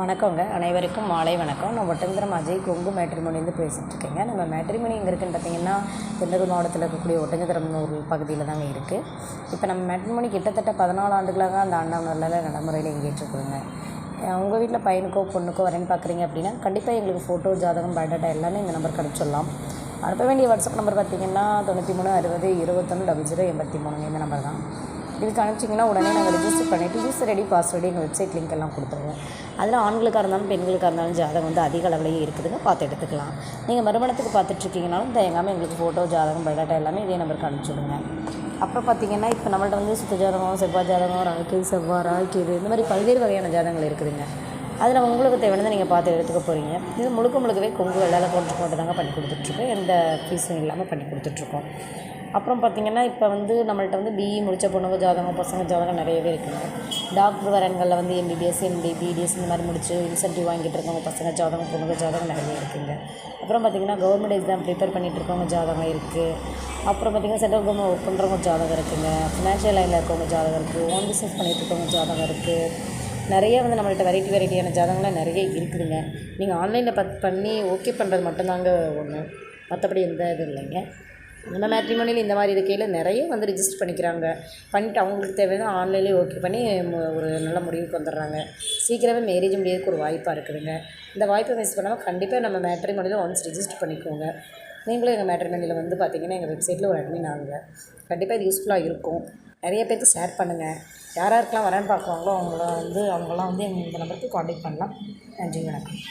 வணக்கங்க. அனைவருக்கும் மாலை வணக்கம். நான் ஒட்டந்திரம் அஜய். கொங்கு மேட்ரிமோனிலேருந்து பேசிகிட்டு இருக்கேங்க நம்ம மேட்ரிமோனி எங்கே இருக்குன்னு பார்த்தீங்கன்னா திண்டுக்கல் மாவட்டத்தில் இருக்கக்கூடிய ஒட்டஞ்சத்திரம் ஒரு பகுதியில் தாங்க இருக்குது இப்போ நம்ம மேட்ரிமோனி கிட்டத்தட்ட பதினாலு ஆண்டுகளாக அந்த அண்ணாநரில் நடைமுறையில் எங்கேட்ருக்குறோங்க உங்கள் வீட்டில் பையனுக்கோ பொண்ணுக்கோ வரேன்னு பார்க்குறீங்க அப்படின்னா கண்டிப்பாக எங்களுக்கு ஃபோட்டோ ஜாதகம் பயோடேட்டா எல்லாமே இந்த நம்பருக்கு அனுப்பிச்சிடலாம் அனுப்ப வேண்டிய வாட்ஸ்அப் நம்பர் பார்த்தீங்கன்னா தொண்ணூற்றி மூணு அறுபது இருபத்தொன்று டபுள் ஜீரோ எண்பத்தி மூணு இந்த நம்பர் தான். இதுக்கு அனுப்பிச்சிங்கன்னா உடனே நாங்கள் ரெஜிஸ்டர் பண்ணிவிட்டு யூசர் ரெடி பாஸ்வேர்டு எங்கள் வெப்சைட் லிங்க் எல்லாம் கொடுத்துருவோம். அதில் ஆண்களுக்காக இருந்தாலும் பெண்களுக்காக இருந்தாலும் ஜாதகம் வந்து அதிக அளவிலேயே இருக்குதுங்க. பார்த்து எடுத்துக்கலாம். நீங்கள் மறுமணத்துக்கு பார்த்துட்ருக்கீங்கனாலும் தயங்காமல் எங்களுக்கு ஃபோட்டோ ஜாதகம் பயோடாட்டா எல்லாமே இதே நம்பருக்கு அனுப்பிச்சுடுங்க அப்புறம் பார்த்தீங்கன்னா இப்போ நம்மள்ட்ட வந்து சுத்த ஜாதகம் செவ்வாய் ஜாதகம் ராக்கி செவ்வாய் ராக்கிது இந்த மாதிரி பல்வேறு வகையான ஜாதகங்கள் இருக்குதுங்க. அதில் உங்களுக்கு தேவையானதை நீங்கள் பார்த்து எடுத்துக்க போகிறீங்க இது முழுக்க முழுக்கவே கொங்கு வெள்ளால் போட்டு போட்டு தாங்க பண்ணி கொடுத்துட்ருக்கோம் எந்த ஃபீஸும் இல்லாமல் பண்ணி கொடுத்துட்ருக்கோம் அப்புறம் பார்த்திங்கன்னா இப்போ வந்து நம்மள்ட்ட வந்து பிஇ முடித்த பொண்ணுங்க ஜாதகம் பசங்க ஜாதகம் நிறையவே இருக்குங்க. டாக்டர் வரன்களில் வந்து எம்பிபிஎஸ் எம்டி பிடிஎஸ் இந்த மாதிரி முடிச்சு இன்சென்டிவ் வாங்கிட்டு இருக்கவங்க பசங்க ஜாதகம் பொண்ணுங்க ஜாதகம் நிறைய இருக்குங்க. அப்புறம் பார்த்திங்கன்னா கவர்மெண்ட் எக்ஸாம் ப்ரிப்பேர் பண்ணிட்டு இருக்கவங்க ஜாதகம் இருக்குது அப்புறம் பார்த்திங்கன்னா சென்ட்ரல் கவர்மெண்ட் ஒர்க் பண்ணுறவங்க ஜாதகம் இருக்குங்க. ஃபினான்ஷியல் லைனில் இருக்கவங்க ஜாதகம் இருக்குது ஓன் பிஸ்னஸ் பண்ணிகிட்டு இருக்கவங்க ஜாதகம் இருக்குது நிறைய வந்து நம்மள்ட்ட வெரைட்டி வெரைட்டியான ஜாதகங்கள்லாம் நிறைய இருக்குதுங்க. நீங்கள் ஆன்லைனில் பத் பண்ணி ஓகே பண்ணுறது மட்டும்தாங்க ஒன்று மற்றபடி எந்த இது இல்லைங்க. நம்ம மேட்ரிமோனியில் இந்த மாதிரி இருக்கையில் நிறைய வந்து ரிஜிஸ்டர் பண்ணிக்கிறாங்க. பண்ணிவிட்டு அவங்களுக்கு தேவையான ஆன்லைன்லேயே ஓகே பண்ணி ஒரு நல்ல முடிவுக்கு வந்துடுறாங்க. சீக்கிரமே மேரேஜ் முடியறதுக்கு ஒரு வாய்ப்பாக இருக்குதுங்க. இந்த வாய்ப்பை மிஸ் பண்ணாமல் கண்டிப்பாக நம்ம மேட்ரிமோனியில் ஒன்ஸ் ரிஜிஸ்டர் பண்ணிக்கோங்க. நீங்களும் எங்கள் மேட்ரிமோனியில் வந்து பார்த்தீங்கன்னா எங்கள் வெப்சைட்டில் ஒரு அட்மின் ஆகுங்க. கண்டிப்பாக இது யூஸ்ஃபுல்லாக இருக்கும். நிறைய பேருக்கு ஷேர் பண்ணுங்கள் யார் யாருக்கெல்லாம் வரேன்னு பார்க்குறாங்களோ அவங்கள வந்து அவங்களாம் வந்து எங்கள் இந்த நம்பருக்கு காண்டாக்ட் பண்ணலாம். நன்றி வணக்கம்.